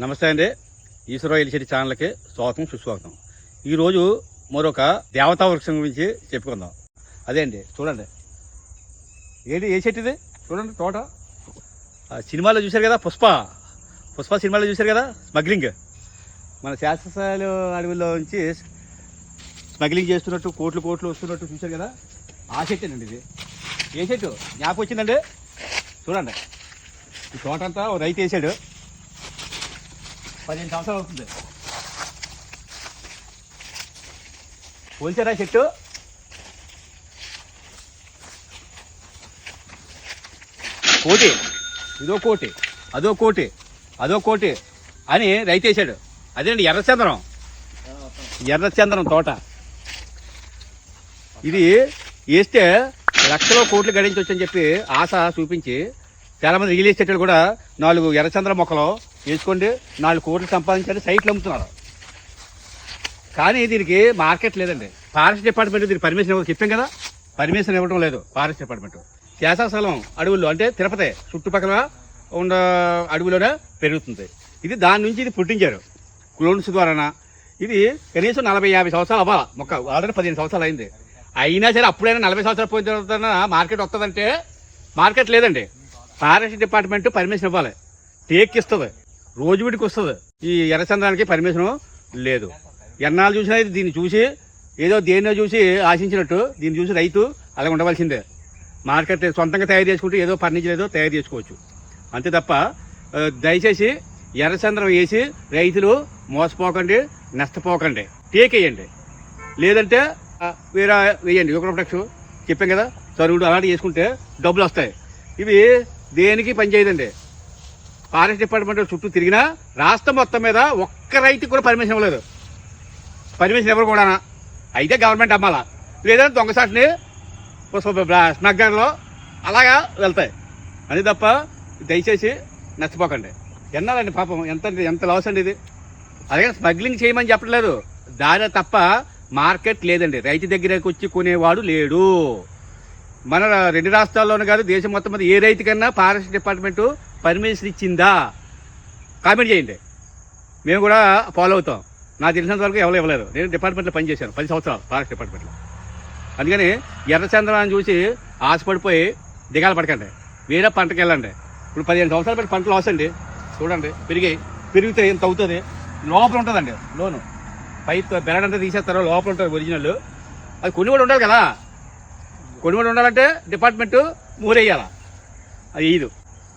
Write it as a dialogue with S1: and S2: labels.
S1: నమస్తే అండి. ఈశ్వరరావు ఎలిశెట్టి ఛానల్కి స్వాగతం సుస్వాగతం. ఈరోజు మరొక దేవతా వృక్షం గురించి చెప్పుకుందాం. అదే అండి చూడండి. ఏంటి ఏ చెట్టు ఇది? చూడండి తోట. సినిమాలో చూశారు కదా పుష్ప? పుష్ప సినిమాలో చూశారు కదా? స్మగ్లింగ్. మన శాస్త్రస్థాయిలో అడవిలో నుంచి స్మగ్లింగ్ చేస్తున్నట్టు కోట్లు కోట్లు వస్తున్నట్టు చూశారు కదా? ఆ చెట్టేనండి ఇది. ఏ చెట్టు? జ్ఞాపకం వచ్చిందండి? చూడండి. ఈ తోట అంతా రైతు వేసాడు. పదిహేను సంవత్సరాలు అవుతుంది. పోల్చారా చెట్టు? కోటి. ఇదో కోటి. అదో కోటి. అదో కోటి అని రైతు వేసాడు అదేంటి ఎర్రచంద్రం ఎర్రచంద్రం తోట. ఇది వేస్తే లక్షలో కోట్లు గడించవచ్చని చెప్పి ఆశ చూపించి చాలామంది రియల్ ఎస్టేట్ కూడా నాలుగు ఎర్రచంద్ర మొక్కలు వేసుకోండి నాలుగు కోట్లు సంపాదించండి సైట్లు అమ్ముతున్నారు. కానీ దీనికి మార్కెట్ లేదండి. ఫారెస్ట్ డిపార్ట్మెంట్ దీనికి పర్మిషన్ ఇవ్వదు చెప్పాం కదా? పర్మిషన్ ఇవ్వడం లేదు ఫారెస్ట్ డిపార్ట్మెంట్. శాసనస్థలం అడవుల్లో అంటే తిరుపతి చుట్టుపక్కల ఉన్న అడవిలోనే పెరుగుతుంది. ఇది దాని నుంచి ఇది పుట్టించారు. క్లోన్స్ ద్వారా ఇది కనీసం నలభై యాభై సంవత్సరాలు అవ్వాలి. మొక్క ఆల్రెడీ పదిహేను సంవత్సరాలు అయింది. అయినా సరే అప్పుడైనా నలభై సంవత్సరాలు పోయిన తర్వాత మార్కెట్ వస్తుందంటే మార్కెట్ లేదండి. ఫారెస్ట్ డిపార్ట్మెంట్ పర్మిషన్ ఇవ్వాలి. టేక్ ఇస్తుంది. రోజు వీటికి వస్తుంది. ఈ ఎర్రచంద్రానికి పర్మిషన్ లేదు. ఎన్నాళ్ళు చూసినా అయితే దీన్ని చూసి ఏదో దేన్నో చూసి ఆశించినట్టు దీన్ని చూసి రైతు అలా ఉండవలసిందే. మార్కెట్ సొంతంగా తయారు చేసుకుంటే ఏదో ఫర్నిచర్ ఏదో తయారు చేసుకోవచ్చు. అంతే తప్ప దయచేసి ఎర్రచంద్రం వేసి రైతులు మోసపోకండి నష్టపోకండి. టేక్ వేయండి. లేదంటే వేరే వేయండి. యూక్రోప్టెక్స్ చెప్పాం కదా చరువుడు అలాంటివి చేసుకుంటే డబ్బులు వస్తాయి. ఇవి దేనికి పనిచేయదండి? ఫారెస్ట్ డిపార్ట్మెంట్ చుట్టూ తిరిగినా రాష్ట్రం మొత్తం మీద ఒక్క రైతుకి కూడా పర్మిషన్ ఇవ్వలేదు. పర్మిషన్ ఎవరు కూడా అయితే గవర్నమెంట్ అమ్మాలా? లేదా దొంగసాటిని స్మగ్లర్లో అలాగా వెళ్తాయి. అది తప్ప దయచేసి నచ్చపోకండి ఎన్నాలండి పాపం? ఎంత ఎంత లాస్ అండి ఇది? అలాగే స్మగ్లింగ్ చేయమని చెప్పట్లేదు. దాని తప్ప మార్కెట్ లేదండి. రైతు దగ్గరకు వచ్చి కొనేవాడు లేడు. మన రెండు రాష్ట్రాల్లోనూ కాదు దేశం మొత్తం మీద ఏ రైతుకన్నా ఫారెస్ట్ డిపార్ట్మెంటు పర్మిషన్ ఇచ్చిందా? కామెంట్ చేయండి. మేము కూడా ఫాలో అవుతాం. నాకు తెలిసినంత వరకు ఎవరు ఇవ్వలేదు నేను డిపార్ట్మెంట్లో పనిచేశాను పది సంవత్సరాలు ఫారెస్ట్ డిపార్ట్మెంట్లో అందుకని ఎర్రచంద్రాన్ని చూసి ఆశపడిపోయి దిగాలు పడకండి. వేరే పంటకి వెళ్ళండి. ఇప్పుడు పదిహేను సంవత్సరాలు పెట్టి పంటలు లాస్ అండి. చూడండి పెరిగాయి పెరిగితే ఎంత అవుతుంది? లోపల ఉంటుందండి లోను. పై బెరడంతా తీసేస్తారు లోపల ఉంటుంది ఒరిజినల్. అది కొన్ని కూడా ఉండాలి కదా. కొన్ని కూడా ఉండాలంటే డిపార్ట్మెంట్ మూరేయాల. అది ఇది